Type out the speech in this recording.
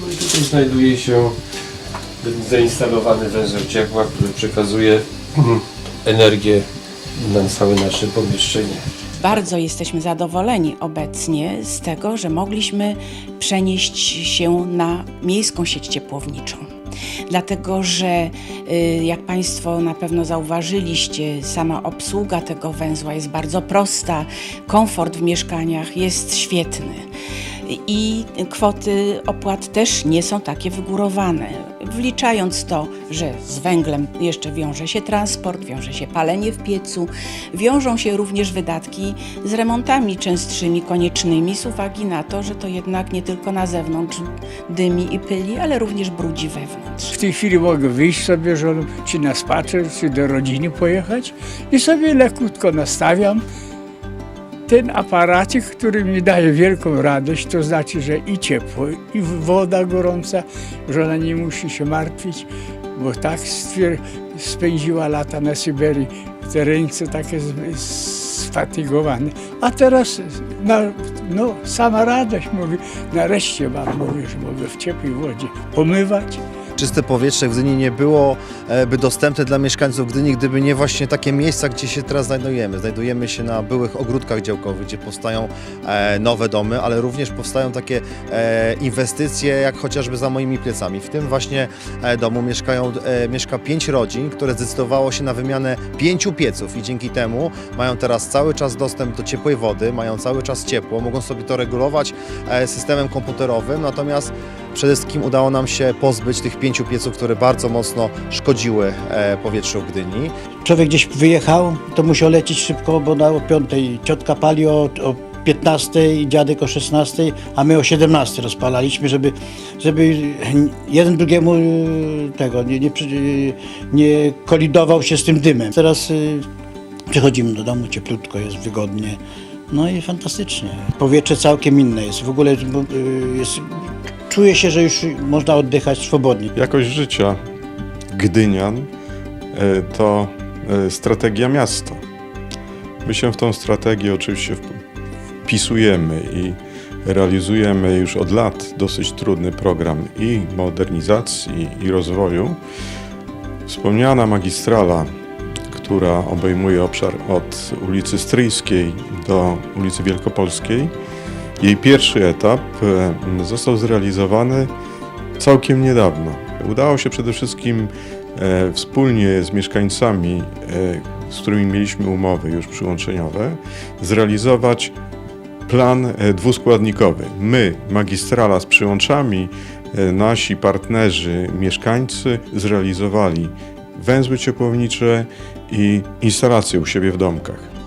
No i tutaj znajduje się zainstalowany węzeł ciepła, który przekazuje energię na całe nasze pomieszczenie. Bardzo jesteśmy zadowoleni obecnie z tego, że mogliśmy przenieść się na miejską sieć ciepłowniczą. Dlatego, że y, jak Państwo na pewno zauważyliście, sama obsługa tego węzła jest bardzo prosta, komfort w mieszkaniach jest świetny i kwoty opłat też nie są takie wygórowane. Wliczając to, że z węglem jeszcze wiąże się transport, wiąże się palenie w piecu, wiążą się również wydatki z remontami częstszymi, koniecznymi z uwagi na to, że to jednak nie tylko na zewnątrz dymi i pyli, ale również brudzi wewnątrz. W tej chwili mogę wyjść sobie, żoną, czy na spacer, czy do rodziny pojechać i sobie lekutko nastawiam ten aparacik, który mi daje wielką radość, to znaczy, że i ciepło, i woda gorąca, żona nie musi się martwić, bo tak spędziła lata na Syberii, te ręce takie sfatygowane. A teraz na, no, sama radość, mówi, nareszcie mam, mówię, że mogę w ciepłej wodzie pomywać, Czyste powietrze w Gdyni nie byłoby dostępne dla mieszkańców Gdyni, gdyby nie właśnie takie miejsca, gdzie się teraz znajdujemy. Znajdujemy się na byłych ogródkach działkowych, gdzie powstają e, nowe domy, ale również powstają takie e, inwestycje, jak chociażby za moimi plecami. W tym właśnie e, domu mieszkają, e, mieszka pięć rodzin, które zdecydowało się na wymianę pięciu pieców i dzięki temu mają teraz cały czas dostęp do ciepłej wody, mają cały czas ciepło, mogą sobie to regulować e, systemem komputerowym, natomiast Przede wszystkim udało nam się pozbyć tych pięciu pieców, które bardzo mocno szkodziły e, powietrzu w Gdyni. człowiek gdzieś wyjechał, to musiał lecieć szybko, bo na o 5 ciotka pali o, o 15, dziadek o 16, a my o 17 rozpalaliśmy, żeby, żeby jeden drugiemu y, tego nie, nie, nie kolidował się z tym dymem. Teraz y, przychodzimy do domu, cieplutko jest, wygodnie. No i fantastycznie. Powietrze całkiem inne jest. W ogóle jest, czuję się, że już można oddychać swobodnie. Jakość życia Gdynian e, to e, strategia miasta. My się w tą strategię oczywiście wp- wpisujemy i realizujemy już od lat dosyć trudny program i modernizacji, i rozwoju. Wspomniana magistrala, która obejmuje obszar od ulicy Stryjskiej do ulicy Wielkopolskiej, jej pierwszy etap e, został zrealizowany całkiem niedawno. Udało się przede wszystkim e, wspólnie z mieszkańcami, e, z którymi mieliśmy umowy już przyłączeniowe, zrealizować plan dwuskładnikowy. My, magistrala z przyłączami, nasi partnerzy, mieszkańcy zrealizowali węzły ciepłownicze i instalacje u siebie w domkach.